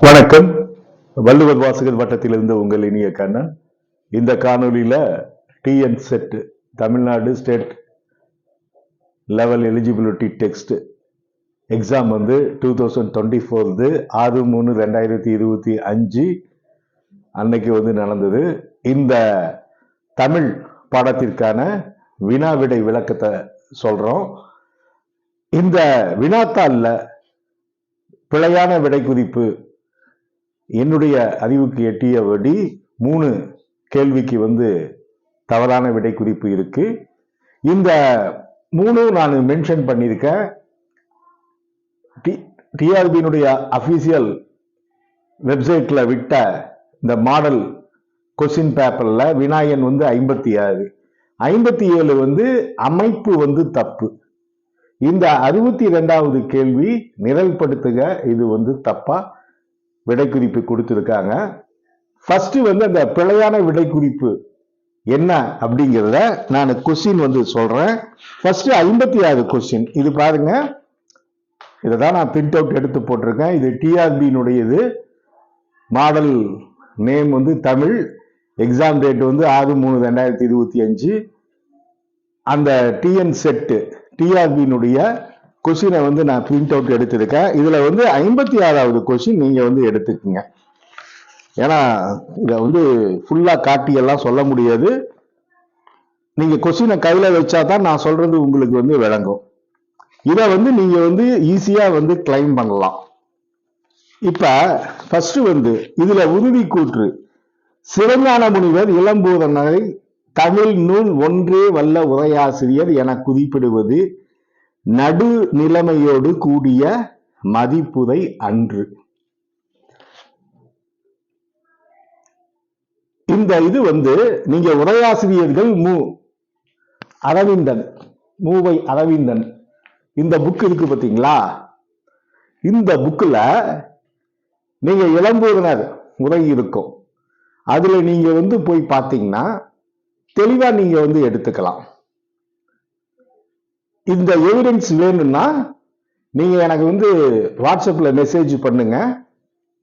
வணக்கம். வள்ளுவர் வாசகர் வட்டத்திலிருந்து உங்கள் இனிய கண்ணன். இந்த காணொளியில TN SET Tamil Nadu state level eligibility test exam வந்து டூ தௌசண்ட் டுவெண்ட்டி ஃபோர்து ஆறு மூணு ரெண்டாயிரத்தி இருபத்தி அஞ்சு அன்னைக்கு வந்து நடந்தது. இந்த தமிழ் பாடத்திற்கான வினா விடை விளக்கத்தை சொல்றோம். இந்த வினாத்தாள்ல பிழையான விடை குறிப்பு என்னுடைய அறிவுக்கு எட்டியபடி மூணு கேள்விக்கு வந்து தவறான விடை குறிப்பு இருக்கு. இந்த மூணு நான் மென்ஷன் பண்ணியிருக்கேன். டிஆர்பியினுடைய அஃபீஷியல் வெப்சைட்ல விட்ட இந்த மாடல் கொஸ்டின் பேப்பர்ல விநாயகன் வந்து ஐம்பத்தி ஆறு. ஐம்பத்தி ஏழு வந்து அமைப்பு வந்து தப்பு. இந்த அறுபத்தி ரெண்டாவது கேள்வி நிரல்படுத்துக இது வந்து தப்பா விடைக்குறிப்பு கொடுத்துருக்காங்க. ஃபர்ஸ்ட் வந்து அந்த பிழையான விடைக்குறிப்பு என்ன அப்படிங்கிறத நான் கொஸ்டின் வந்து சொல்றேன். ஃபர்ஸ்ட் ஐம்பத்தி ஆறு கொஸ்டின் இது பாருங்க. இதை தான் நான் பிரிண்ட் அவுட் எடுத்து போட்டிருக்கேன். இது டிஆர்பியினுடையது மாடல் நேம் வந்து தமிழ். எக்ஸாம் டேட் வந்து ஆறு மூணு ரெண்டாயிரத்தி இருபத்தி அஞ்சு. அந்த டிஎன் செட்டு டிஆர்பியினுடைய கொஸ்டினை வந்து நான் பிரிண்ட் அவுட் எடுத்திருக்கேன். இதுல வந்து ஐம்பத்தி ஆறாவது கொஸ்டின் நீங்க வந்து எடுத்துக்கோங்க. ஏன்னா இதை வந்து ஃபுல்லா காட்டியெல்லாம் சொல்ல முடியாது. நீங்க கொஸ்டினை கையில வச்சா தான் நான் சொல்றது உங்களுக்கு வந்து விளங்கும். இதை வந்து நீங்க வந்து ஈஸியா வந்து கிளைம் பண்ணலாம். இப்ப ஃபர்ஸ்ட் வந்து இதுல உறுதி கூற்று சிறந்தான முனிவர் இளம்பூதனரை தமிழ் நூல் ஒன்றே வல்ல உரையாசிரியர் என குறிப்பிடுவது நடு நிலைமையோடு கூடிய மதிப்புரை அன்று. இந்த இது வந்து நீங்க உரையாசிரியர்கள் மு. அரவிந்தன் மூவை அரவிந்தன். இந்த புக் இருக்கு பார்த்தீங்களா? இந்த புக்கில் நீங்க இளம்பூதனர் உரை இருக்கும். அதுல நீங்க வந்து போய் பார்த்தீங்கன்னா தெளிவா நீங்க வந்து எடுத்துக்கலாம். இந்த எவிடன்ஸ் வேணும்னா நீங்க எனக்கு வந்து வாட்ஸ்அப்ல மெசேஜ் பண்ணுங்க.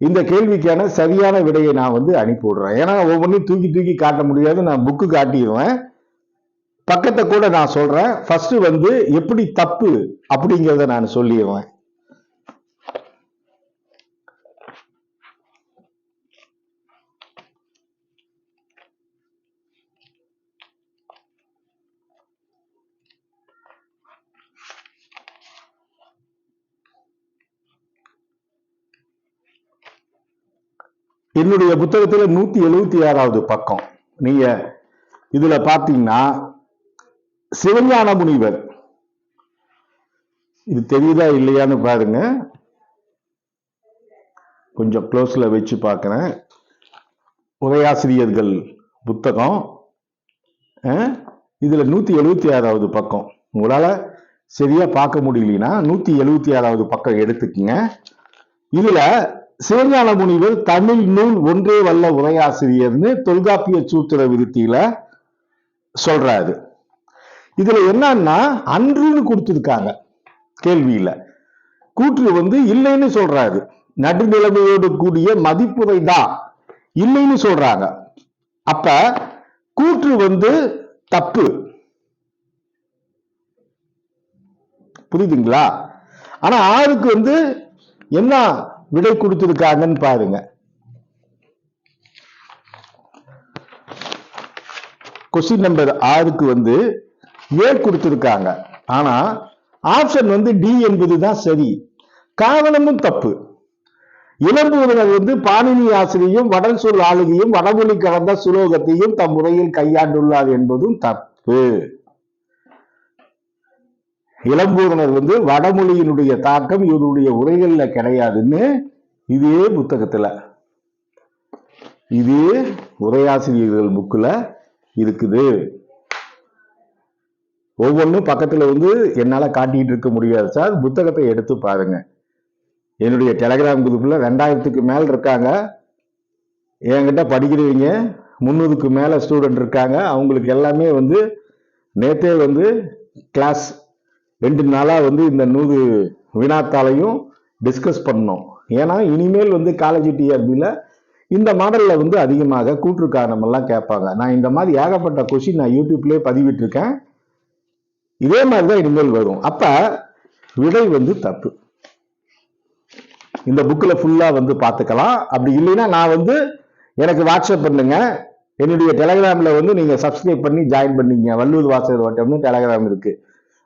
இந்த கேள்விக்கான சரியான விடையை நான் வந்து அனுப்பி விடுறேன் ஏன்னா ஒவ்வொன்றையும் தூக்கி தூக்கி காட்ட முடியாது. நான் புக்கு காட்டிடுவேன். பக்கத்தை கூட நான் சொல்றேன். ஃபர்ஸ்ட் வந்து எப்படி தப்பு அப்படிங்கிறத நான் சொல்லிடுவேன். என்னுடைய புத்தகத்தில் நூத்தி எழுபத்தி ஆறாவது பக்கம். நீங்க இதுல பாத்தீங்கன்னா சிவஞான முனிவர். இது தெரியுதா இல்லையான்னு பாருங்க. கொஞ்சம் க்ளோஸ்ல வச்சு பார்க்குறேன் உரையாசிரியர்கள் புத்தகம். அஹ், இதுல நூத்தி எழுபத்தி ஆறாவது பக்கம். உங்களால சரியா பார்க்க முடியலனா நூத்தி எழுபத்தி ஆறாவது பக்கம் எடுத்துக்கங்க. இதுல சிவஞான முனிவர் தமிழ் நூல் ஒன்றே வல்ல உரையாசிரியர்னு தொல்காப்பிய சூத்திர விருத்தியில சொல்றாரு. இதுல என்னன்னா அன்றுன்னு கொடுத்திருக்காங்க கேள்வியில. கூற்று வந்து இல்லைன்னு சொல்றாரு. நடுநிலைமையோடு கூடிய மதிப்புரை தான் இல்லைன்னு சொல்றாங்க. அப்ப கூற்று வந்து தப்பு. புரியுதுங்களா? ஆனா ஆளுக்கு வந்து என்ன விடை கொடுத்திருக்காங்கன்னு பாருங்க. கொஸ்டின் நம்பர் ஆறுக்கு வந்து ஏ கொடுத்திருக்காங்க. ஆனா ஆப்ஷன் வந்து டி என்பது தான் சரி. காரணமும் தப்பு. இளம்பூதனர் வந்து பாணினி ஆசிரியும் வடல் சொல் ஆளுகையும் வடமொழி கலந்த சுலோகத்தையும் தம் முறையில் கையாண்டுள்ளார் என்பதும் தப்பு. இளம்பூரணர் வந்து வடமொழியினுடைய தாக்கம் இவருடைய உரைகளில் கிடையாதுன்னு இதே புத்தகத்தில் இதே உரையாசிரியர்கள் புக்கில் இருக்குது. ஒவ்வொன்றும் பக்கத்தில் வந்து என்னால் காட்டிகிட்டு இருக்க முடியாது சார். புத்தகத்தை எடுத்து பாருங்க. என்னுடைய டெலகிராம் குரூப்பில் ரெண்டாயிரத்துக்கு மேல் இருக்காங்க. என்கிட்ட படிக்கிறவங்க முந்நூறுக்கு மேலே ஸ்டூடெண்ட் இருக்காங்க. அவங்களுக்கு எல்லாமே வந்து நேற்றே வந்து கிளாஸ் ரெண்டு நாளாக வந்து இந்த நூறு வினாத்தாலையும் டிஸ்கஸ் பண்ணோம். ஏன்னா இனிமேல் வந்து காலேஜ் டிஆர்பியில் இந்த மாடலில் வந்து அதிகமாக கூற்று காரணமெல்லாம் கேட்பாங்க. நான் இந்த மாதிரி ஏகப்பட்ட கொஷின் நான் யூடியூப்லேயே பதிவிட்டிருக்கேன். இதே மாதிரி தான் இனிமேல் வரும். அப்போ விடை வந்து தப்பு. இந்த புக்கில் ஃபுல்லாக வந்து பார்த்துக்கலாம். அப்படி இல்லைன்னா நான் வந்து எனக்கு வாட்ஸ்அப் பண்ணுங்க. என்னுடைய டெலகிராமில் வந்து நீங்கள் சப்ஸ்கிரைப் பண்ணி ஜாயின் பண்ணிங்க வள்ளுவர் வாசகர் வட்டம்னு டெலகிராம் இருக்குது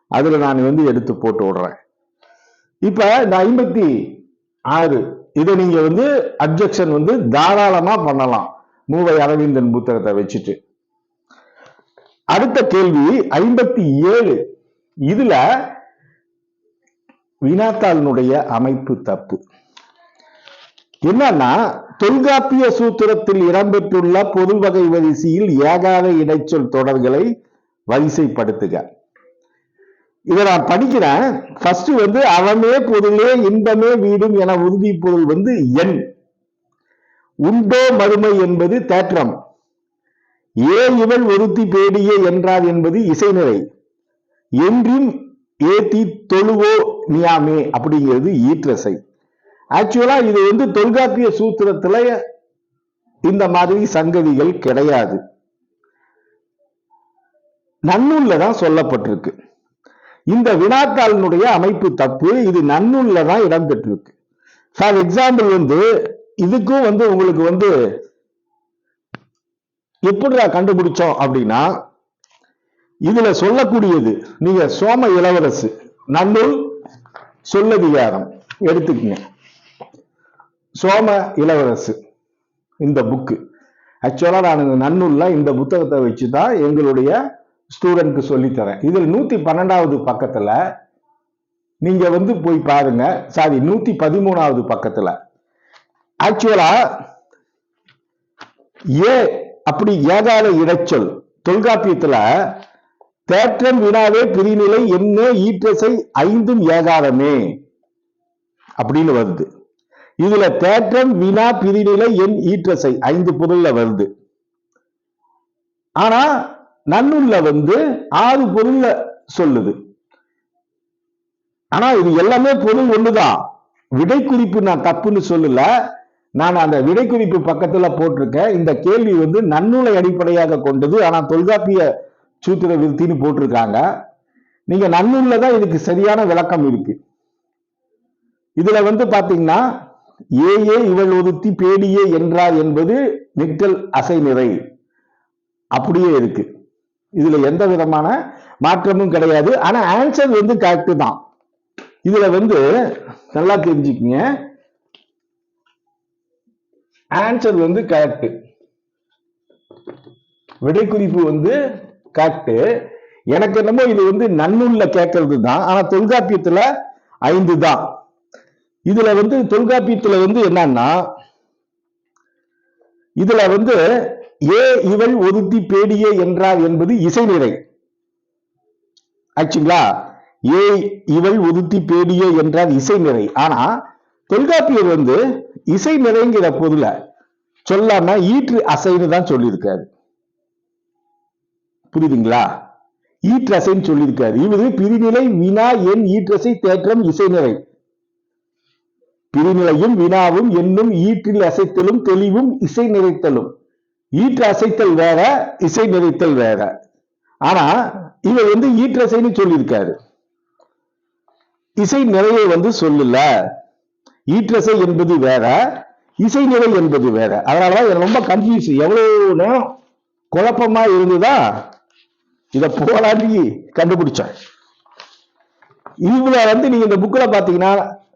அதுல நான் வந்து எடுத்து போட்டு விடுறேன். இப்ப இந்த ஐம்பத்தி ஆறு இதை நீங்க வந்து அப்ஜெக்ஷன் வந்து தாராளமா பண்ணலாம். மூவை அரவிந்தன் புத்தகத்தை வச்சுட்டு. அடுத்த கேள்வி ஐம்பத்தி ஏழு இதுல வினாத்தாளினுடைய அமைப்பு தப்பு. என்னன்னா தொல்காப்பிய சூத்திரத்தில் இடம்பெற்றுள்ள பொது வகை வரிசையில் ஏகாத இடைச்சொல் தொடர்களை வரிசைப்படுத்துக. இதை நான் படிக்கிறேன். ஃபர்ஸ்ட் வந்து அவமே பொருளே இன்பமே வீடும் என உறுதி பொருள் வந்து எண் உண்டோ மறுமை என்பது தேற்றம். ஏ இவள் ஒருத்தி பேடியே என்றார் என்பது இசைநிலை என்றும் ஏத்தி தொழுவோ நியாமே அப்படிங்கிறது ஈற்றசை. ஆக்சுவலா இது வந்து தொல்காப்பிய சூத்திரத்துல இந்த மாதிரி சங்கதிகள் கிடையாது. நன்னூல்ல தான் சொல்லப்பட்டிருக்கு. இந்த வினாத்தாளினுடைய அமைப்பு தப்பு இது நன்னூல்ல தான் இடம்பெற்றிருக்கு. ஃபார் எக்ஸாம்பிள் வந்து இதுக்கும் வந்து உங்களுக்கு வந்து எப்படிடா கண்டுபிடிச்சோம் அப்படின்னா இதுல சொல்லக்கூடியது நீங்க சோம இளவரசு நன்னூல் சொல்லதிகாரம் எடுத்துக்கங்க. சோம இளவரசு இந்த புக்கு ஆக்சுவலா நான் இந்த நன்னூல்ல இந்த புத்தகத்தை வச்சு தான் எங்களுடைய ஸ்டூடெண்ட்க்கு சொல்லித்தரேன். இதில் நூத்தி பன்னெண்டாவது பக்கத்துல நீங்க வந்து போய் பாருங்க. சாரி நூத்தி பதிமூணாவது பக்கத்துல. ஆக்சுவலா ஏ அப்படி ஏகால இடைச்சொல். தொல்காப்பியத்துல தேற்றம் வினாவே பிரிநிலை என்ன ஈற்றசை ஐந்தும் ஏகாதமே அப்படின்னு வருது. இதுல தேற்றம் வினா பிரிநிலை என் ஈற்றசை ஐந்து பொருள்ல வருது. ஆனா நன்னூல்ல வந்து ஆறு பொருள்ல சொல்லுது. ஆனா இது எல்லாமே பொருள் ஒண்ணுதான். விடை குறிப்பு நான் தப்புன்னு சொல்லல. நான் அந்த விடை குறிப்பு பக்கத்துல போட்டிருக்கேன். இந்த கேள்வி வந்து நன்னூலை அடிப்படையாக கொண்டது. ஆனா தொல்காப்பிய சூத்திர விருத்தின்னு போட்டிருக்காங்க. நீங்க நன்னூல்ல தான் இதுக்கு சரியான விளக்கம் இருக்கு. இதுல வந்து பாத்தீங்கன்னா ஏ ஏ இவள் ஒருத்தி பேடியே என்றார் என்பது நிற்றல் அசை நிறை அப்படியே இருக்கு. இதுல எந்த விதமான மாற்றமும் கிடையாது. ஆனா ஆன்சர் வந்து கரெக்ட் தான். இதுல வந்து நல்லா தெரிஞ்சுக்கங்க. ஆன்சர் வந்து கரெக்ட் விடை குறிப்பு வந்து கரெக்ட் எனக்கு என்னமோ இது வந்து நன்னூல்ல கேட்கறது தான். ஆனா தொல்காப்பியத்துல ஐந்து தான். இதுல வந்து தொல்காப்பியத்துல வந்து என்னன்னா இதுல வந்து ஏ இவள் ஒருத்தி பேடியே என்றார் என்பது இசைநிறை ஆச்சுங்களா? ஏ இவள் ஒருத்தி பேடியே என்றார் இசைநிறை ஆனா தொல்காப்பியர் வந்து இசை நிறைங்கிற பொருள சொல்லாம ஈற்று அசைன்னு தான் சொல்லியிருக்காரு. புரியுதுங்களா? ஈற்றசைன்னு சொல்லியிருக்காரு. இவரு பிரிநிலை வினா என் ஈற்றசை தேற்றம் இசைநிறை பிரிநிலையும் வினாவும் என்னும் ஈற்றில் அசைத்தலும் தெளிவும் இசை நிறைத்தலும். ஈற்று அசைத்தல் வேற இசை நிறைத்தல் வேற. ஆனா இவர் வந்து ஈற்றசைன்னு சொல்லியிருக்காரு. இசை நிறையை வந்து சொல்லல. ஈற்றசை என்பது வேற இசை நிலை என்பது வேற. அதனாலதான் ரொம்ப கன்ஃபியூஸ் எவ்வளவு நேரம் குழப்பமா இருந்ததா? இத போராடி கண்டுபிடிச்சேன் இதுல வந்து நீங்க இந்த புக்கில் பாத்தீங்கன்னா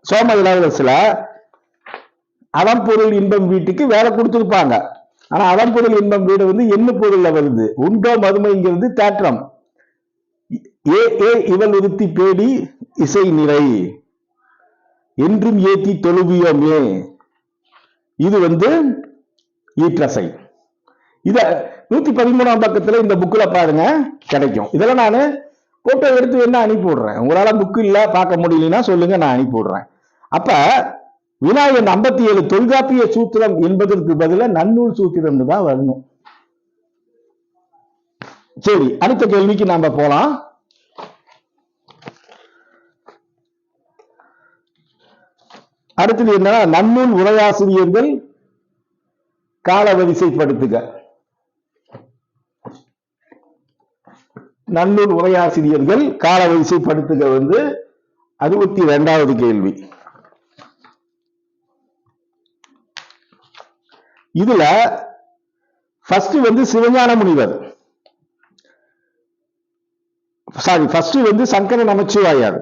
சோம இளவரசுல அறம்பொருள் இன்பம் வீட்டுக்கு வேலை கொடுத்துருப்பாங்க. ஆனா அறம்பொருள் இன்பம் வீடு வந்து என்ன பொருள்ல வருது? உண்டோ மதுமைங்கிறது தேற்றம். ஏ ஏ இவள் உறுத்தி பேடி இசை நிறை. என்றும் ஏத்தி தொழுவியோமே. இது வந்து ஈற்றசை. இத நூத்தி பதிமூணாம் பக்கத்துல இந்த புக்ல பாருங்க கிடைக்கும். இதெல்லாம் நான் போட்டோ எடுத்து வேணா அனுப்பி விடுறேன் உங்களால புக் இல்ல பார்க்க முடியலன்னா சொல்லுங்க நான் அனுப்பி விடுறேன் அப்ப வினாயன் ஐம்பத்தி ஏழு தொல்காப்பிய சூத்திரம் என்பதற்கு பதிலா நன்னூல் சூத்திரம் தான் வரணும். சரி அடுத்த கேள்விக்கு நாம போலாம். அடுத்தது என்னன்னா நன்னூல் உரையாசிரியர்கள் கால வரிசைப்படுத்துக நன்னூல் உரையாசிரியர்கள் கால வரிசைப்படுத்துக வந்து அறுபத்தி ரெண்டாவது கேள்வி. இதுல ஃபர்ஸ்ட் வந்து சிவஞான முனிவர். சாரி ஃபர்ஸ்ட் வந்து சங்கர நமச்சிவாயார்.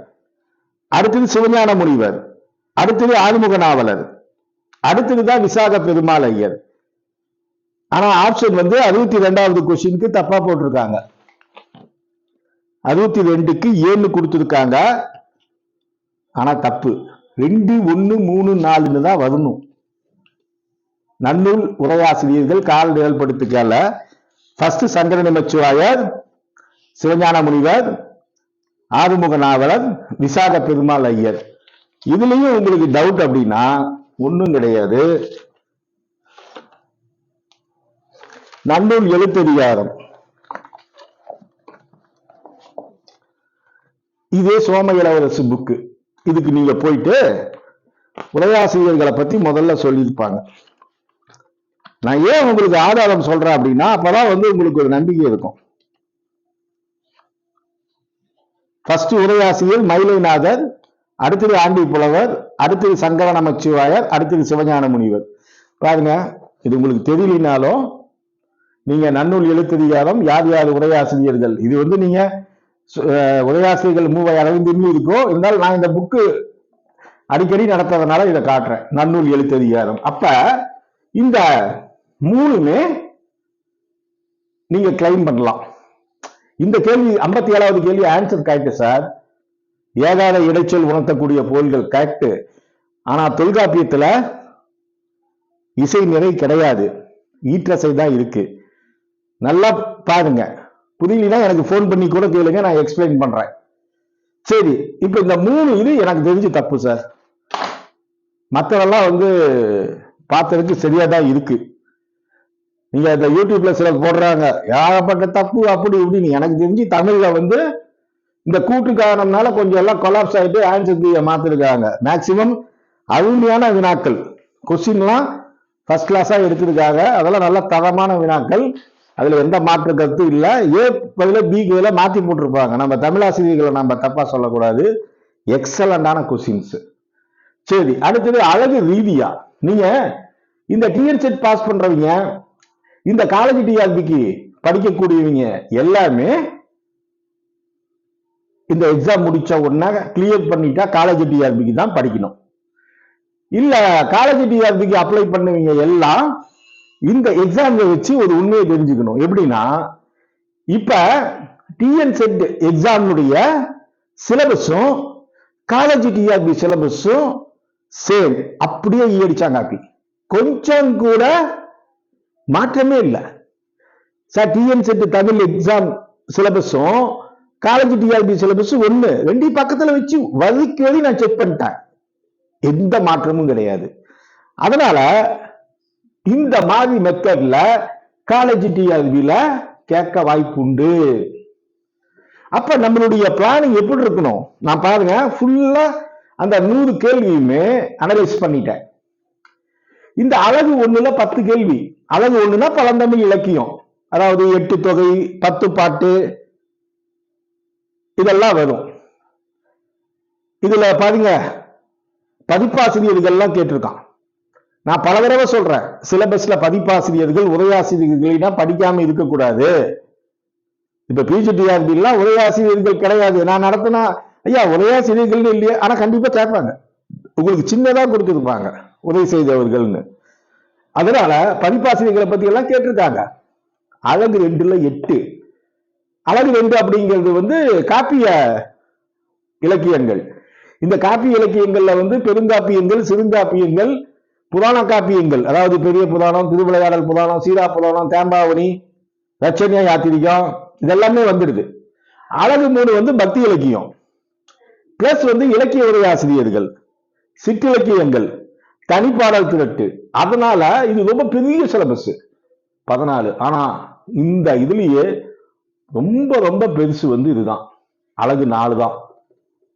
அடுத்தது சிவஞான முனிவர். அடுத்தது ஆறுமுக நாவலர் அடுத்தது தான் விசாக பெருமாள் ஐயர். ஆனா ஆப்ஷன் வந்து அறுபத்தி ரெண்டாவது கொஸ்டினுக்கு தப்பா போட்டிருக்காங்க. அறுபத்தி ரெண்டுக்கு ஏழு கொடுத்துருக்காங்க. ஆனா தப்பு. ரெண்டு ஒன்னு மூணு நாலுன்னு தான் வரணும். நன்னூல் உரையாசிரியர்கள் கால் நிழல்படுத்திக்கல ஃபர்ஸ்ட் சங்கர நமச்சிவாயர் சிவஞான முனிவர் ஆறுமுக நாவலர் விசாக பெருமாள் ஐயர். இதுலயும் உங்களுக்கு டவுட் அப்படின்னா ஒன்றும் கிடையாது. நன்னூல் எழுத்ததிகாரம் இதே சோம இளவரசு புக்கு இதுக்கு நீங்க போயிட்டு உரையாசிரியர்களை பத்தி முதல்ல சொல்லியிருப்பாங்க. நான் ஏன் உங்களுக்கு ஆதாரம் சொல்றேன் அப்படின்னா அப்பதான் வந்து உங்களுக்கு ஒரு நம்பிக்கை இருக்கும். ஃபர்ஸ்ட் உரையாசியில் மயிலைநாதர் அடுத்தது ஆண்டி புலவர் அடுத்தது சங்கர நமச்சிவாயர் அடுத்தது சிவஞான முனிவர். பாருங்க இது உங்களுக்கு தெரியலினாலும் நீங்க நன்னூல் எழுத்ததிகாரம் யார் யார் உரையாசிரியர்கள் இது வந்து நீங்க சு- உரையாசிரியர்கள் மூவை அளவிந்திருந்து இருக்கோ இருந்தால் நான் இந்த புக்கு அடிக்கடி நடத்துறதுனால இதை காட்டுறேன் நன்னூல் எழுத்ததிகாரம். அப்ப இந்த மூணுமே நீங்க கிளைம் பண்ணலாம். இந்த கேள்வி ஐம்பத்தி ஏழாவது கேள்வி ஆன்சர் கரெக்ட் சார் ஏகாத இடைச்சொல் உணர்த்தக்கூடிய பொருள்கள் கரெக்ட் ஆனா தொல்காப்பியத்துல இசை நிறை கிடையாது. ஈற்றசை தான் இருக்கு. நல்லா பாருங்க. புரியலனா எனக்கு ஃபோன் பண்ணி கூட கேளுங்க நான் எக்ஸ்பிளைன் பண்றேன். சரி இப்ப இந்த மூணு இது எனக்கு தெரிஞ்சு தப்பு சார் மற்றவெல்லாம் வந்து பார்த்ததுக்கு சரியா தான் இருக்கு. நீங்க இந்த யூடியூப்ல சில போடுறாங்க. ஏகப்பட்ட தப்பு அப்படி இப்படின்னு. எனக்கு தெரிஞ்சு தமிழ்ல வந்து இந்த கூட்டு காரணம்னால கொஞ்சம் எல்லாம் கொலாப்ஸ் ஆயிட்டு ஆன்சர் கீயை மாத்திருக்காங்க. மேக்சிமம் அருமையான வினாக்கள். கொஸ்டின்லாம் ஃபர்ஸ்ட் கிளாஸா எடுத்திருக்காங்க. அதெல்லாம் நல்ல தரமான வினாக்கள். அதுல எந்த மாற்று கருத்து இல்லை. ஏ பதில பிக்கு பதில மாத்தி போட்டிருப்பாங்க. நம்ம தமிழாசிரியர்களை நம்ம தப்பா சொல்லக்கூடாது. எக்ஸலண்டான கொஸ்டின்ஸ் சரி அடுத்தது அழகு ரீதியா. நீங்க இந்த டிஎன் செட் பாஸ் பண்றவங்க இந்த காலேஜ் டிஆர்பிக்கு படிக்கக்கூடியவங்க எல்லாமே இந்த எக்ஸாம் முடிச்ச உடனே கிளியர் பண்ணிட்டா காலேஜ் டிஆர்பிக்கு தான் படிக்கணும். இல்ல காலேஜ் டிஆர்பிக்கு அப்ளை பண்ணுவீங்க எல்லாம் இந்த எக்ஸாம்ல வச்சு ஒரு உண்மையை தெரிஞ்சுக்கணும். எப்படின்னா இப்ப டிஎன் செட் எக்ஸாமுடைய சிலபஸும் காலேஜ் டிஆர்பி சிலபஸும் சேம் அப்படியே ஈடிச்சாங்க காப்பி கொஞ்சம் கூட மாற்றமே இல்லை. Sir TN SET Tamil exam சிலபஸும் college TRB syllabus ஒண்ணு. ரெண்டையும் பக்கத்துல வச்சு வரிக்கு வரி நான் செக் பண்ணிட்டேன். எந்த மாற்றமும் கிடையாது. அதனால இந்த மாதிரி மெத்தட்ல காலேஜ் டிஆர்பியில கேட்க வாய்ப்பு உண்டு. அப்ப நம்மளுடைய பிளானிங் எப்படி இருக்கணும்? நான் பாருங்க ஃபுல்லா அந்த நூறு கேள்வியுமே அனலைஸ் பண்ணிட்டேன். இந்த அழகு ஒண்ணுல பத்து கேள்வி. அழகு ஒண்ணுன்னா பழந்தமிழ் இலக்கியம். அதாவது எட்டு தொகை பத்து பாட்டு இதெல்லாம் வரும். இதுல பாருங்க பதிப்பாசிரியர்கள்லாம் கேட்டிருக்கான். நான் பல தடவை சொல்றேன் சிலபஸ்ல பதிப்பாசிரியர்கள் உரையாசிரியர்கள்னா படிக்காம இருக்கக்கூடாது. இப்ப பிஜிடிஆர்பி உரையாசிரியர்கள் கிடையாது. நான் நடத்தினா ஐயா உரையாசிரியர்கள் இல்லையே ஆனா கண்டிப்பா கேட்பாங்க. உங்களுக்கு சின்னதா கொடுத்துருப்பாங்க உதவி செய்தவர்கள்னு. அதனால பதிப்பாசிரியர்களை பத்தி எல்லாம் கேட்டிருக்காங்க. அழகு ரெண்டுல எட்டு. அழகு ரெண்டு அப்படிங்கிறது வந்து காப்பிய இலக்கியங்கள். இந்த காப்பிய இலக்கியங்கள்ல வந்து பெருங்காப்பியங்கள் சிறுங்காப்பியங்கள் புராண காப்பியங்கள். அதாவது பெரிய புராணம் திருவிளையாடல் புராணம் சீரா புராணம் தேம்பாவணி ரச்சனியா யாத்திரிகம் இதெல்லாமே வந்துடுது. அழகு மூணு வந்து பக்தி இலக்கியம். பிளஸ் வந்து இலக்கிய உரையாசிரியர்கள் சிற்றிலக்கியங்கள். தனிப்பாடல் திரட்டு. அதனால இது ரொம்ப பெரிய சிலபஸ் பதினாலு. ஆனா இந்த இதுலயே ரொம்ப ரொம்ப பெருசு வந்து இதுதான். அழகு நாலு தான்.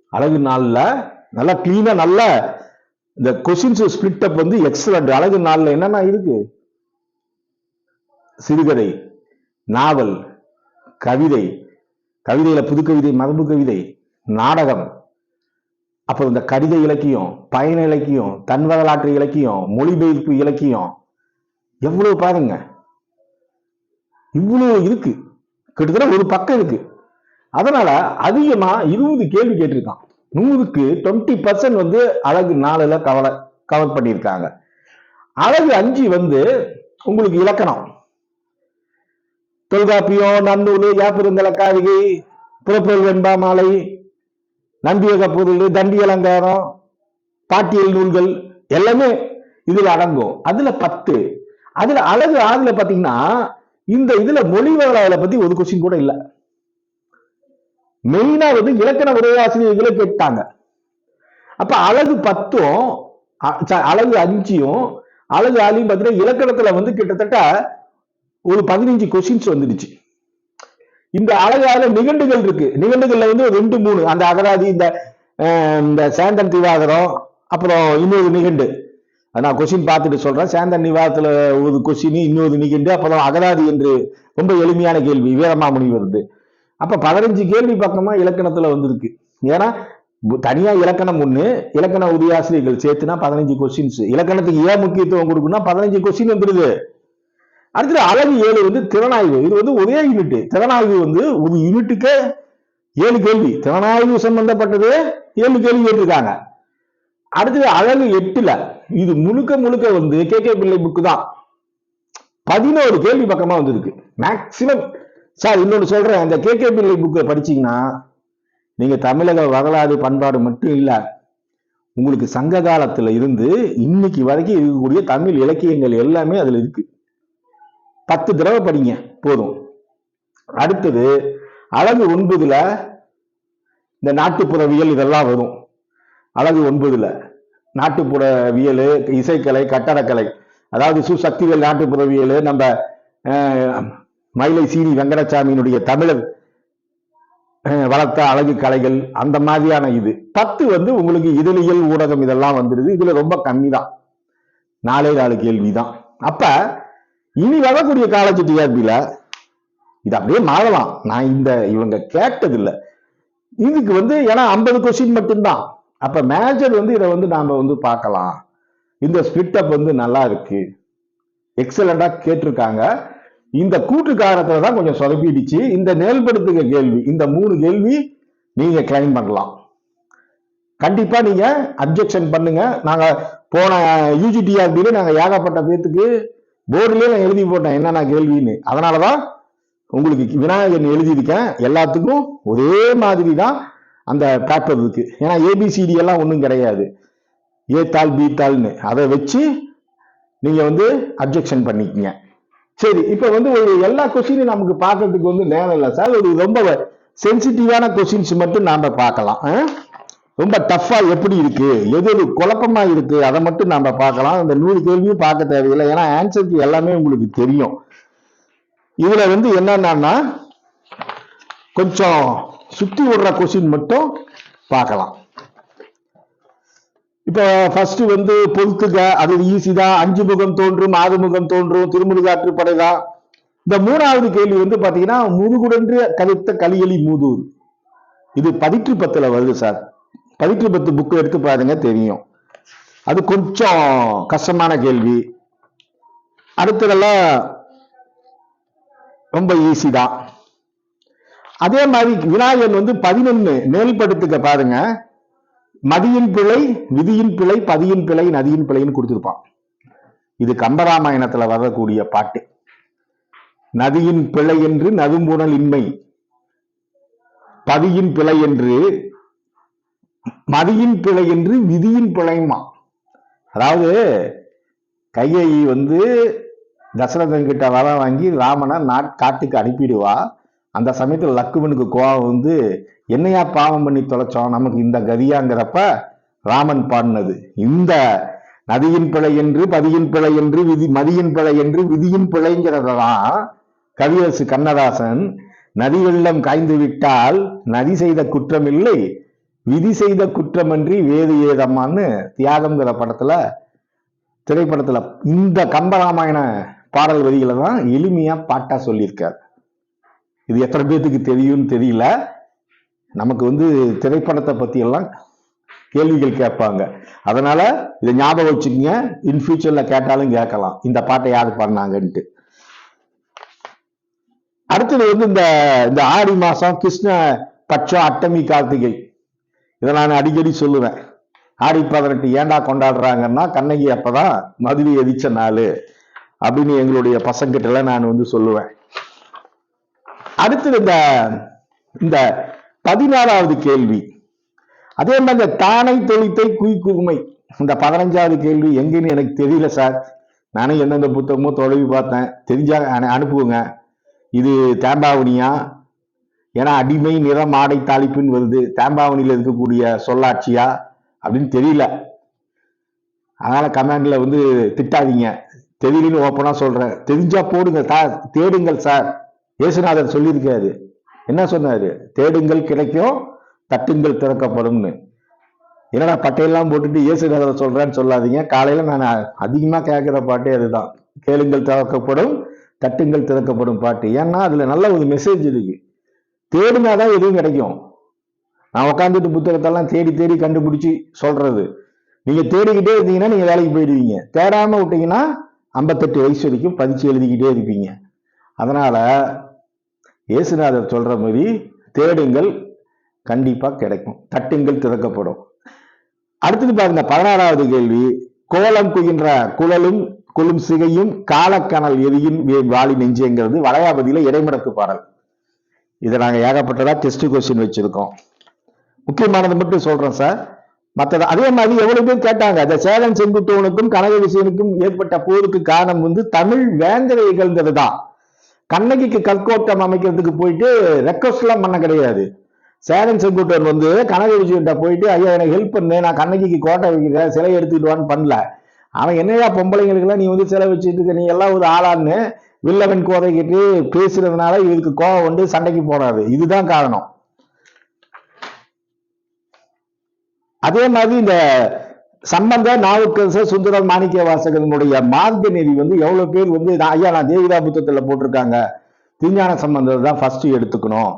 அழகு நாள்ல நல்லா கிளீனா நல்ல இந்த கொஸ்டின்ஸ் ஸ்பிளிட் அப் வந்து எக்ஸலண்ட் அழகு நாள்ல என்னென்ன இருக்கு? சிறுகதை நாவல் கவிதை. கவிதையில கவிதை மரபு கவிதை நாடகம். அப்புறம் இந்த கடித இலக்கியம் பயண இலக்கியம் தன் வரலாற்று இலக்கியம் மொழிபெயர்ப்பு இலக்கியம் எவ்வளவு பாருங்க. இவ்வளவு இருக்கு. கிட்டத்தட்ட ஒரு பக்கம் இருக்கு. அதனால அதிகமா இருபது கேள்வி கேட்டிருக்கான். நூறுக்கு டுவெண்ட்டி பர்சன்ட் வந்து அழகு நாலுல கவலை கவர் பண்ணியிருக்காங்க. அழகு அஞ்சு வந்து உங்களுக்கு இலக்கணம். தொல்காப்பியம் நன்னூல் யாப்பிருந்தல காவிகை புறப்பொருள் வெண்பா மாலை நம்பியக பொருள் தண்டி அலங்காரம் பாட்டியல் நூல்கள் எல்லாமே இதுல அடங்கும். அதுல பத்து. அதுல அழகு ஆறுல பாத்தீங்கன்னா இந்த இதுல மொழி வரலாறுல பத்தி ஒரு கொஸ்டின் கூட இல்ல. மெயினா வந்து இலக்கண உரையாசிரியர்களை கேட்டாங்க. அப்ப அழகு பத்தும் அ- ச- அழகு அஞ்சியும் அழகு ஆலையும் பார்த்தீங்கன்னா இலக்கணத்துல வந்து கிட்டத்தட்ட ஒரு பதினஞ்சு கொஸ்டின்ஸ் வந்துடுச்சு. இந்த அழகால நிகண்டுகள் இருக்கு. நிகண்டுகள்ல வந்து ரெண்டு மூணு. அந்த அகராதி இந்த இந்த சேந்தன் திவாகரம் அப்புறம் இன்னொரு நிகண்டு. நான் கொஸ்டின் பார்த்துட்டு சொல்றேன். சேந்தன் நிவாதத்துல ஒரு கொஸ்டின் இன்னொரு நிகண்டு அப்புறம் அகராதி என்று ரொம்ப எளிமையான கேள்வி. வீரமாமுனி வருது. அப்ப பதினஞ்சு கேள்வி பக்கமா இலக்கணத்துல வந்திருக்கு. ஏன்னா தனியா இலக்கணம் ஒண்ணு இலக்கண உதயாசிரியர்கள் சேர்த்துனா பதினஞ்சு கொஸ்டின்ஸ் இலக்கணத்துக்கு ஏன் முக்கியத்துவம் கொடுக்குன்னா பதினஞ்சு கொஸ்டின் வந்துருது அடுத்தது அழகு ஏழு வந்து திறனாய்வு. இது வந்து ஒரே யூனிட் திறனாய்வு வந்து ஒரு யூனிட்டுக்கு ஏழு கேள்வி. திறனாய்வு சம்பந்தப்பட்டது ஏழு கேள்வி கேட்டிருக்காங்க. அடுத்தது அழகு எட்டுல இது முழுக்க முழுக்க வந்து கே கே பிள்ளை புக்கு தான். பதினோரு கேள்வி பக்கமா வந்திருக்கு. மேக்சிமம் சார் இன்னொன்று சொல்றேன். அந்த கே கே பிள்ளை புக்கை படிச்சீங்கன்னா நீங்க தமிழக வரலாறு பண்பாடு மட்டும் இல்லை உங்களுக்கு சங்க காலத்துல இருந்து இன்னைக்கு வரைக்கும் இருக்கக்கூடிய தமிழ் இலக்கியங்கள் எல்லாமே அதுல இருக்கு. பத்து தடவை படிங்க போதும். அடுத்தது அழகு ஒன்பதுல இந்த நாட்டுப்புறவியல் இதெல்லாம் வரும். அழகு ஒன்பதுல நாட்டுப்புறவியல் இசைக்கலை கட்டடக்கலை. அதாவது சுசக்திகள் நாட்டுப்புறவியல் நம்ம மயிலை சீனி வெங்கடசாமியினுடைய தமிழர் வளர்த்த அழகு கலைகள் அந்த மாதிரியான இது. பத்து வந்து உங்களுக்கு இதழியல் ஊடகம் இதெல்லாம் வந்துடுது. இதுல ரொம்ப கம்மி தான் நாலே நாலு கேள்வி தான் அப்ப இனி வரக்கூடிய காலேஜ் டிஆர்பியில இது அப்படியே மாறலாம். நான் இந்த இவங்க கேட்டது இல்லை இதுக்கு வந்து ஏன்னா ஐம்பது கொஸ்டின் மட்டும்தான். அப்ப மேஜர் வந்து இதை வந்து நாம வந்து பார்க்கலாம். இந்த ஸ்பிட்டப் அப் வந்து நல்லா இருக்கு. எக்ஸலண்டா கேட்டிருக்காங்க. இந்த கூட்டு காரணத்துல தான் கொஞ்சம் சொதப்பிடுச்சு. இந்த நேல்படுத்துக கேள்வி இந்த மூணு கேள்வி நீங்க கிளைம் பண்ணலாம். கண்டிப்பா நீங்க அப்ஜெக்ஷன் பண்ணுங்க. நாங்க போன யூஜிடிஆர்பியில நாங்க ஏகப்பட்ட பேத்துக்கு போர்டுலயே நான் எழுதி போட்டேன். என்னென்ன கேள்வின்னு. அதனாலதான் உங்களுக்கு விநாயகன் எழுதியிருக்கேன். எல்லாத்துக்கும் ஒரே மாதிரி தான் அந்த பேப்பர் இருக்கு. ஏன்னா ஏபிசிடி எல்லாம் ஒன்றும் கிடையாது. ஏ தாள் பி தாள்னு. அதை வச்சு நீங்க வந்து அப்ஜெக்ஷன் பண்ணிக்கங்க. சரி இப்போ வந்து ஒரு எல்லா கொஸ்டினும் நமக்கு பார்க்கறதுக்கு வந்து நேரம் இல்லை சார். ஒரு ரொம்ப சென்சிட்டிவான கொஸ்டின்ஸ் மட்டும் நாம பார்க்கலாம். ஆ? ரொம்ப டஃப்பா எப்படி இருக்கு? எது எது குழப்பமா இருக்கு? அதை மட்டும் நம்ம பார்க்கலாம். இந்த நூறு கேள்வியும் பார்க்க தேவையில்லை. ஏன்னா ஆன்சருக்கு எல்லாமே உங்களுக்கு தெரியும். இதுல வந்து என்னன்னா கொஞ்சம் சுத்தி விடுற கொஸ்டின் மட்டும் பார்க்கலாம். இப்ப ஃபர்ஸ்ட் வந்து பொறுத்துக. அது ஈஸி தான். அஞ்சு முகம் தோன்றும் ஆறு முகம் தோன்றும் திருமுருகாற்று படைதான். இந்த மூணாவது கேள்வி வந்து பாத்தீங்கன்னா முதுகுடன்று கலித்த கலியலி மூதூர். இது பதிற்று பத்துல வருது சார். பதிற்று பத்து புக் எடுத்து பாருங்க தெரியும். அது கொஞ்சம் கஷ்டமான கேள்வி. அடுத்ததெல்லாம் ரொம்ப ஈஸி தான். அதே மாதிரி விநாயகன் வந்து பதினொன்னு மேல்படுத்துக்க பாருங்க. மதியின் பிழை விதியின் பிழை பதியின் பிழை நதியின் பிழைன்னு கொடுத்துருப்பான். இது கம்பராமாயணத்துல வரக்கூடிய பாட்டு. நதியின் பிழை என்று நதும்புணல் இன்மை பதியின் பிழை என்று மதியின் பிழை என்று விதியின் பிழைமா அதாவது கையை வந்து தசரதன் கிட்ட வர வாங்கி ராமனை நாட் காட்டுக்கு அனுப்பிடுவா. அந்த சமயத்தில் லக்குவனுக்கு கோவம் வந்து என்னையா பாவம் பண்ணி தொலைச்சோம்? நமக்கு இந்த கதியாங்கிறப்ப ராமன் பாடினது. இந்த நதியின் பிழை என்று பதியின் பிழை என்று விதி மதியின் பிழை என்று விதியின் பிழைங்கிறதான் கவியரசு கண்ணதாசன் நதி வெள்ளம் காய்ந்து விட்டால் நதி செய்த குற்றமில்லை. விதி செய்த குற்றமன்றி வேது ஏதம்மான்னு தியாகம்ங்கிற படத்துல திரைப்படத்துல இந்த கம்பராமாயண பாடல் வரிகளை தான் எளிமையா பாட்டா சொல்லியிருக்காரு. இது எத்தனை பேத்துக்கு தெரியும்னு தெரியல. நமக்கு வந்து திரைப்படத்தை பத்தி எல்லாம் கேள்விகள் கேட்பாங்க. அதனால இதை ஞாபகம் வச்சுக்கோங்க. இன் ஃபியூச்சர்ல கேட்டாலும் கேட்கலாம். இந்த பாட்டை யாரு பாடினாங்கன்ட்டு. அடுத்தது வந்து இந்த இந்த ஆடி மாசம் கிருஷ்ண பட்சம் அட்டமி கார்த்திகை. இதை நான் அடிக்கடி சொல்லுவேன். ஆடி பதினெட்டு ஏன்டா கொண்டாடுறாங்கன்னா கண்ணகி அப்பதான் மதுரை எதிச்ச நாள் அப்படின்னு எங்களுடைய பசங்கிட்ட எல்லாம் நான் வந்து சொல்லுவேன். அடுத்தது இந்த இந்த பதினாறாவது கேள்வி. அதே மாதிரி இந்த தானை தொழித்தை குய்குமை இந்த பதினஞ்சாவது கேள்வி எங்கன்னு எனக்கு தெரியல சார். நானும் எந்தெந்த புத்தகமோ தொலைவி பார்த்தேன். தெரிஞ்சா அனு- அனுப்புங்க. இது தேம்பாவணியா ஏன்னா அடிமை நிறம் ஆடை தாளிப்புன்னு வருது. தேம்பாவணியில் இருக்கக்கூடிய சொல்லாட்சியா அப்படின்னு தெரியல. அதனால கமெண்ட்ல வந்து திட்டாதீங்க. தெரியலன்னு ஓப்பனா சொல்றேன். தெரிஞ்சா போடுங்க சார் தேடுங்கள் சார். இயேசுநாதர் சொல்லியிருக்காரு. என்ன சொன்னாரு? தேடுங்கள் கிடைக்கும் தட்டுங்கள் திறக்கப்படும்னு. என்னடா பட்டையெல்லாம் போட்டுட்டு இயேசுநாதர் சொல்றேன்னு சொல்லாதீங்க. காலையில நான் அதிகமா கேட்கிற பாட்டே அதுதான். கேளுங்கள் திறக்கப்படும் தட்டுங்கள் திறக்கப்படும் பாட்டு. ஏன்னா அதுல நல்ல ஒரு மெசேஜ் இருக்கு. தேடினாதான் எதுவும் கிடைக்கும். நான் உட்காந்துட்டு புத்தகத்தெல்லாம் தேடி தேடி கண்டுபிடிச்சு சொல்றது. நீங்க தேடிக்கிட்டே இருந்தீங்கன்னா நீங்க வேலைக்கு போயிடுவீங்க. தேடாம விட்டீங்கன்னா ஐம்பத்தெட்டு வயசு வரைக்கும் பதிச்சு எழுதிக்கிட்டே இருப்பீங்க. அதனால இயேசுநாதர் சொல்ற மாதிரி தேடுங்கள் கண்டிப்பா கிடைக்கும். தட்டுங்கள் திறக்கப்படும். அடுத்தது பாருங்க பதினாறாவது கேள்வி. கோலம் குகின்ற குழலும் குளும் சிகையும் காலக்கணல் எரியின் வே- வாளி நெஞ்சுங்கிறது வளையாபதியில இடைமடக்கு பாடல். இதை நாங்கள் ஏகப்பட்டதாக டெஸ்ட் கொஸ்டின் வச்சுருக்கோம். முக்கியமானது மட்டும் சொல்கிறோம் சார் மற்றது அதே மாதிரி எவ்வளவு பேர் கேட்டாங்க அந்த சேலம் செங்குட்டுவனுக்கும் கனக விசயனுக்கும் ஏற்பட்ட போருக்கு காரணம் வந்து தமிழ் வேந்தரை இகழ்ந்தது தான். கண்ணகிக்கு கற்கோட்டம் அமைக்கிறதுக்கு போயிட்டு ரெக்வஸ்ட் எல்லாம் பண்ண கிடையாது. சேலம் செங்குட்டுவன் வந்து கனக விஜயன்ட்ட போயிட்டு ஐயா எனக்கு ஹெல்ப் பண்ணு நான் கண்ணகிக்கு கோட்டை வைக்கிறேன் சிலை எடுத்துக்கிட்டு வான்னு பண்ணல. அவன் என்னையா பொம்பளைங்களுக்கெல்லாம் நீ வந்து சிலை வச்சுட்டு இருக்க நீ எல்லாம் ஒரு ஆளான்னு வில்லவன் கோதைக்கிட்டு பேசுறதுனால இவருக்கு கோவம் வந்து சண்டைக்கு போறாரு. இதுதான் காரணம். அதே மாதிரி இந்த சம்பந்த நாவுக்கரச சுந்தரம் மாணிக்க வாசகனுடைய மார்க்க நெறி வந்து எவ்வளவு பேர் வந்து ஐயா நான் தேவிதா புத்தகத்துல போட்டிருக்காங்க. திருஞான சம்பந்தத்தை தான் ஃபர்ஸ்ட் எடுத்துக்கணும்.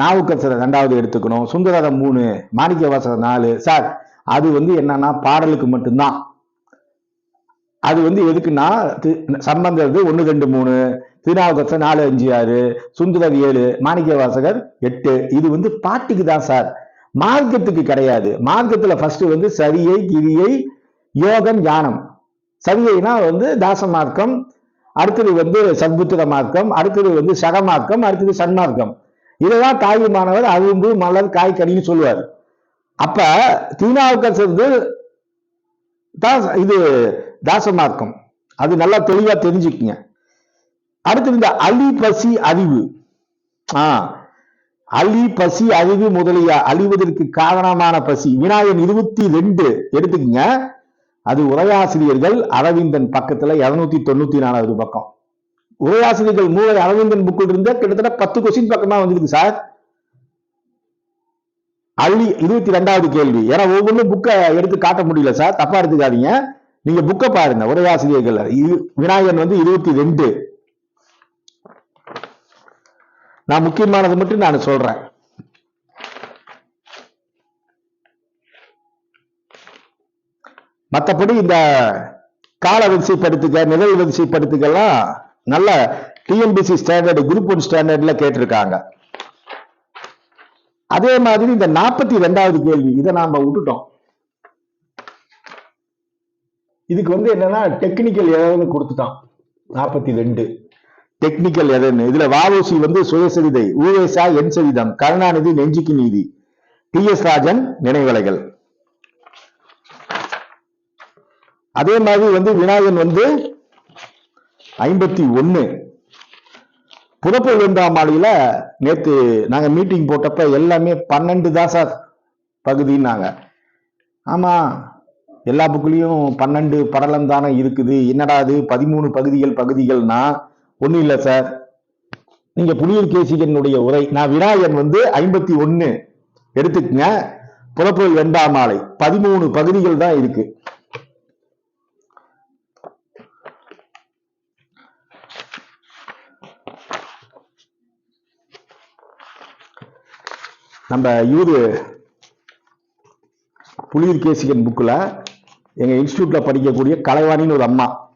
நாவுக்கரசரை ரெண்டாவது எடுத்துக்கணும். சுந்தரரம் மூணு மாணிக்க வாசகர் நாலு. சார் அது வந்து என்னன்னா பாடலுக்கு மட்டும்தான். அது வந்து எதுக்குன்னா சம்பந்தது சம்பந்தர் ஒன்று ரெண்டு மூணு திருநாவுக்கரசர் நாலு அஞ்சு ஆறு சுந்தரர் ஏழு மாணிக்க வாசகர் எட்டு. இது வந்து பாட்டுக்கு தான் சார். மார்க்கத்துக்கு கிடையாது. மார்க்கத்துல ஃபர்ஸ்ட் வந்து சரியை கிரியை யோகம் ஞானம். சரியைனா வந்து தாச மார்க்கம் அடுத்தது வந்து சத்புத்திர மார்க்கம் அடுத்தது வந்து சகமார்க்கம் அடுத்தது சன்மார்க்கம் இதெல்லாம் தாய் மாணவர் அரும்பு மலர் காய் கனின்னு சொல்லுவார். அப்ப திருநாவுக்கரசர் தான் இது தாசமா இருக்கும் அது நல்லா தெளிவா தெரிஞ்சுக்குங்க. அடுத்து இந்த அலி பசி அறிவு. ஆஹ் அலி பசி அழிவு முதலிய அழிவதற்கு காரணமான பசி. வினாயன் இருபத்தி ரெண்டு எடுத்துக்கங்க. அது உரையாசிரியர்கள் அரவிந்தன் பக்கத்துல இருநூத்தி தொண்ணூத்தி நாலாவது பக்கம். உரையாசிரியர்கள் மூளை அரவிந்தன் புக்கில் இருந்த கிட்டத்தட்ட பத்து கொஸ்டின் பக்கமா வந்திருக்கு சார். அள்ளி இருபத்தி ரெண்டாவது கேள்வி. ஏன்னா ஒவ்வொன்றும் புக்கை எடுத்து காட்ட முடியல சார். தப்பா எடுத்துக்காதீங்க. நீங்க புக்கை பாருங்க. உரையாசிரியர்கள் விநாயகன் வந்து இருபத்தி ரெண்டு. நான் முக்கியமானது மட்டும் நான் சொல்றேன். மற்றபடி இந்த கால வரிசைப்படுத்துக்க நிழல் வரிசைப்படுத்துக்கெல்லாம் நல்ல டிஎன்பிசி ஸ்டாண்டர்டு குரூப் ஒன் ஸ்டாண்டர்ட்ல கேட்டிருக்காங்க. அதே மாதிரி இந்த நாற்பத்தி ரெண்டாவது கேள்வி இதை நாம விட்டுட்டோம். இதுக்கு வந்து என்னன்னா டெக்னிக்கல் ஏதாவது கொடுத்துட்டான். நாற்பத்தி ரெண்டு டெக்னிக்கல் எதன்னு இதுல வாவோசி வந்து சுயசரிதை ஊவேசா என் சரிதம் கருணாநிதி நெஞ்சுக்கு நீதி. டி எஸ் ராஜன் நினைவலைகள். அதே மாதிரி வந்து விநாயகன் வந்து ஐம்பத்தி ஒன்னு புறப்பு வேண்டாம் மாலையில நேத்து நாங்க மீட்டிங் போட்டப்ப எல்லாமே பன்னெண்டு தான் சார் பகுதின்னாங்க. ஆமா எல்லா புக்லேயும் பன்னெண்டு படலம் தானே இருக்குது. என்னடா அது பதிமூணு பகுதிகள் பகுதிகள்னா ஒண்ணும் இல்லை சார் நீங்கள் புலியூர் கேசிகனுடைய உரை. நான் விநாயகன் வந்து ஐம்பத்தி ஒன்னு எடுத்துக்கங்க. புலப்பொருள் மாலை. பதிமூணு பகுதிகள் தான் இருக்கு. நம்ம இவரு புலியூர் கேசிகன் புக்கில் எங்கள் இன்ஸ்டியூட்டில் படிக்கக்கூடிய கலைவாணின்னு ஒரு அம்மா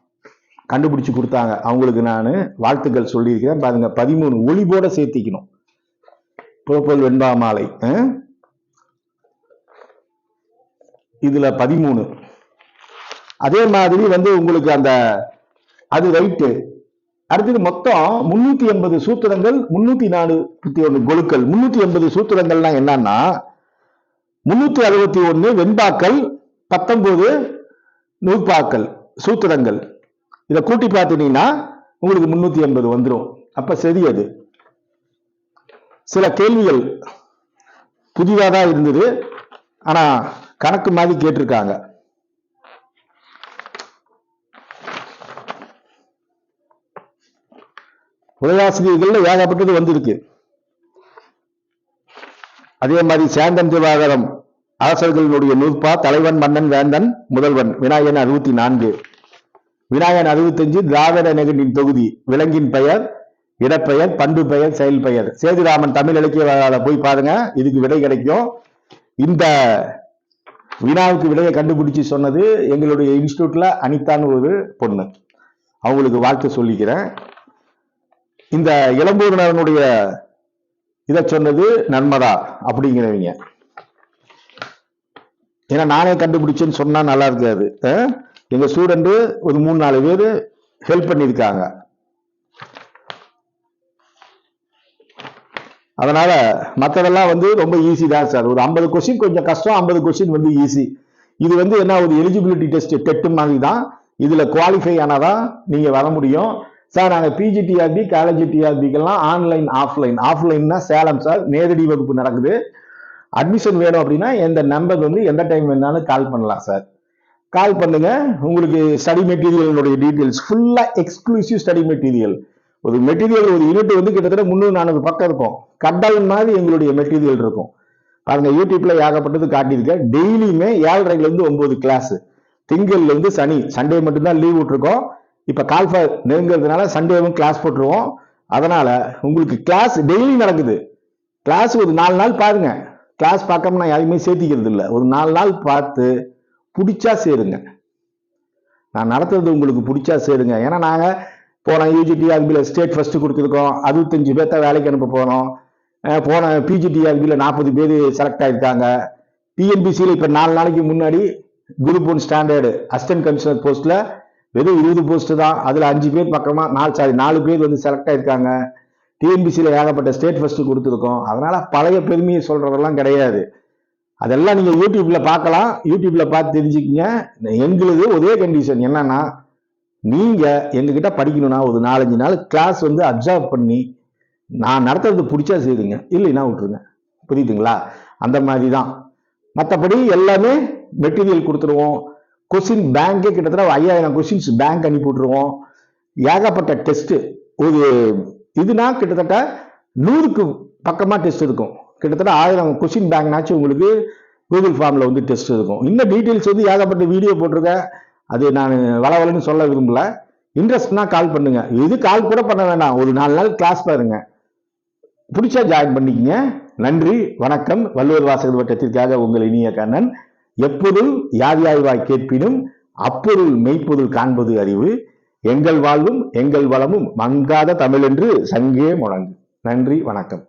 கண்டுபிடிச்சு கொடுத்தாங்க. அவங்களுக்கு நான் வாழ்த்துக்கள் சொல்லியிருக்கிறேன். பாருங்க பதிமூணு ஒளிபோட சேர்த்திக்கணும். புறப்பொருள் வெண்பா மாலை ஆ? பதிமூணு. அதே மாதிரி வந்து உங்களுக்கு அந்த அது ரைட்டு. அடுத்தது மொத்தம் முன்னூத்தி எண்பது சூத்திரங்கள் முன்னூத்தி நானூத்தி ஒன்று கொழுக்கள். முன்னூத்தி எண்பது சூத்திரங்கள்லாம் என்னன்னா முன்னூத்தி அறுபத்தி ஒன்று வெண்பாக்கள் பத்தொன்பது நூற்பாக்கள் சூத்திரங்கள். இதை கூட்டி பார்த்தீங்கன்னா உங்களுக்கு முன்னூத்தி எண்பது வந்துடும் அப்ப சரி அது. சில கேள்விகள் புதிதாக தான் இருந்தது. ஆனா கணக்கு மாதிரி கேட்டிருக்காங்க. உரையாசிரியர்கள்ல ஏகப்பட்டது வந்திருக்கு. அதே மாதிரி சேந்தன் திவாகரம் அரசர்களுடைய நூற்பா தலைவன் மன்னன் வேந்தன் முதல்வன். விநாயகன் அறுபத்தி நான்கு. விநாயகன் அறுபத்தஞ்சு திராவிட நெகண்டின் தொகுதி. விலங்கின் பெயர் இடப்பெயர் பண்பு பெயர் செயல் பெயர். சேதுராமன் தமிழ் இலக்கிய போய் பாருங்க இதுக்கு விடை கிடைக்கும். இந்த வினாவுக்கு விடையை கண்டுபிடிச்சு சொன்னது எங்களுடைய இன்ஸ்டியூட்ல அனிதான்னு ஒரு பொண்ணு. அவங்களுக்கு வாழ்த்து சொல்லிக்கிறேன். இந்த இளம்பூரணனுடைய இதை சொன்னது நன்மதா அப்படிங்கிறவங்க. ஏன்னா நானே கண்டுபிடிச்சேன்னு சொன்னா நல்லா இருக்காது. அஹ்? எங்க ஸ்டூடெண்ட் ஒரு மூணு நாலு பேர் ஹெல்ப் பண்ணியிருக்காங்க. அதனால மற்றதெல்லாம் வந்து ரொம்ப ஈஸி தான் சார் ஒரு ஐம்பது கொஸ்டின் கொஞ்சம் கஷ்டம் ஐம்பது கொஸ்டின் வந்து ஈஸி இது வந்து என்ன ஒரு எலிஜிபிலிட்டி டெஸ்ட் டெட்டு மாதிரி தான். இதுல குவாலிஃபை ஆனாதான் நீங்க வர முடியும். சார் நாங்க பிஜி டிஆர்பி காலேஜ் டிஆர்பிக்கெல்லாம் ஆன்லைன் ஆஃப்லைன் ஆஃப்லைன்னா சேலம் சார் நேரடி வகுப்பு நடக்குது. அட்மிஷன் வேணும் அப்படின்னா எந்த நம்பர் வந்து எந்த டைம் வேணாலும் கால் பண்ணலாம் சார் கால் பண்ணுங்க. உங்களுக்கு ஸ்டடி மெட்டீரியலுடைய டீட்டெயில்ஸ் ஃபுல்லாக எக்ஸ்க்ளூசிவ் ஸ்டடி மெட்டீரியல் ஒரு மெட்டீரியல் ஒரு யூனிட் வந்து கிட்டத்தட்ட முந்நூறு நானூறு பக்கம் இருக்கும். கட்டாயம் மாதிரி எங்களுடைய மெட்டீரியல் இருக்கும். பாருங்க யூடியூப்ல ஏகப்பட்டது காட்டியிருக்கேன். டெய்லியுமே ஏழரைல இருந்து ஒன்பது கிளாஸ் திங்கள்ல இருந்து சனி. சண்டே மட்டும்தான் லீவ் விட்டுருக்கோம். இப்ப கால்ஃபர் நெருங்கிறதுனால சண்டேவும் கிளாஸ் போட்டுருவோம். அதனால உங்களுக்கு கிளாஸ் டெய்லி நடக்குது. கிளாஸ் ஒரு நாலு நாள் பாருங்க. கிளாஸ் பார்க்காம நான் யாருமே சேர்த்திக்கிறது இல்லை ஒரு நாலு நாள் பார்த்து பிடிச்சா சேருங்க. நான் நடத்துறது உங்களுக்கு பிடிச்சா சேருங்க. ஏன்னா நாங்கள் போன யூஜிடிஆர்பியில் ஸ்டேட் ஃபஸ்ட்டு கொடுத்துருக்கோம் அறுபத்தஞ்சு பேர்த்த வேலைக்கு அனுப்ப போகிறோம் போன பிஜிடி பிஜிடிஆர்பியில் நாற்பது பேர் செலக்ட் ஆகிருக்காங்க டிஎன்பிசியில் இப்போ நாலு நாளைக்கு முன்னாடி group one standard assistant commissioner போஸ்ட்டில் வெறும் இருபது போஸ்ட்டு தான். அதில் அஞ்சு பேர் பக்கமாக நாலு சாரி நாலு பேர் வந்து செலக்ட் ஆகிருக்காங்க டிஎன்பிசியில் ஏகப்பட்ட ஸ்டேட் ஃபஸ்ட்டு கொடுத்துருக்கோம். அதனால் பழைய பெருமையை சொல்கிறதெல்லாம் கிடையாது. அதெல்லாம் நீங்கள் யூடியூப்பில் பார்க்கலாம். யூடியூப்பில் பார்த்து தெரிஞ்சுக்கிங்க. எங்களுது ஒரே கண்டிஷன் என்னன்னா நீங்கள் எங்ககிட்ட படிக்கணும்னா ஒரு நாலஞ்சு நாள் கிளாஸ் வந்து அப்சர்வ் பண்ணி நான் நடத்துறது பிடிச்சா செய்யுங்க இல்லைன்னா விட்டுருங்க. புரியுதுங்களா? அந்த மாதிரி தான் மற்றபடி எல்லாமே மெட்டீரியல் கொடுத்துருவோம். கொஸ்டின் பேங்கே கிட்டத்தட்ட ஐயாயிரம் கொஸ்டின்ஸ் பேங்க் அனுப்பி விட்டுருவோம் ஏகப்பட்ட டெஸ்ட்டு ஒரு இதுனா கிட்டத்தட்ட நூறுக்கு பக்கமாக டெஸ்ட் இருக்கும். கிட்டத்தட்ட ஆயிரம் கொஸ்டின் பேங்க்னாச்சும் உங்களுக்கு கூகுள் ஃபார்மில் வந்து டெஸ்ட் இருக்கும். இன்னும் டீட்டெயில்ஸ் வந்து ஏகப்பட்ட வீடியோ போட்டிருக்கேன் அது நான் வளவலன்னு சொல்ல விரும்பல. இன்ட்ரெஸ்ட்னா கால் பண்ணுங்க. இது கால் கூட பண்ண வேண்டாம் ஒரு நாலு நாள் கிளாஸ் பாருங்க. பிடிச்சா ஜாயின் பண்ணிக்கங்க. நன்றி. வணக்கம். வள்ளுவர் வாசகர் வட்டத்திற்காக உங்கள் இனிய கண்ணன். எப்பொருள் யார் யாய்வாய் கேட்பினும் அப்பொருள் மெய்ப்பொருள் காண்பது அறிவு. எங்கள் வாழ்வும் எங்கள் வளமும் மங்காத தமிழ் என்று சங்கே முழங்கு. நன்றி வணக்கம்.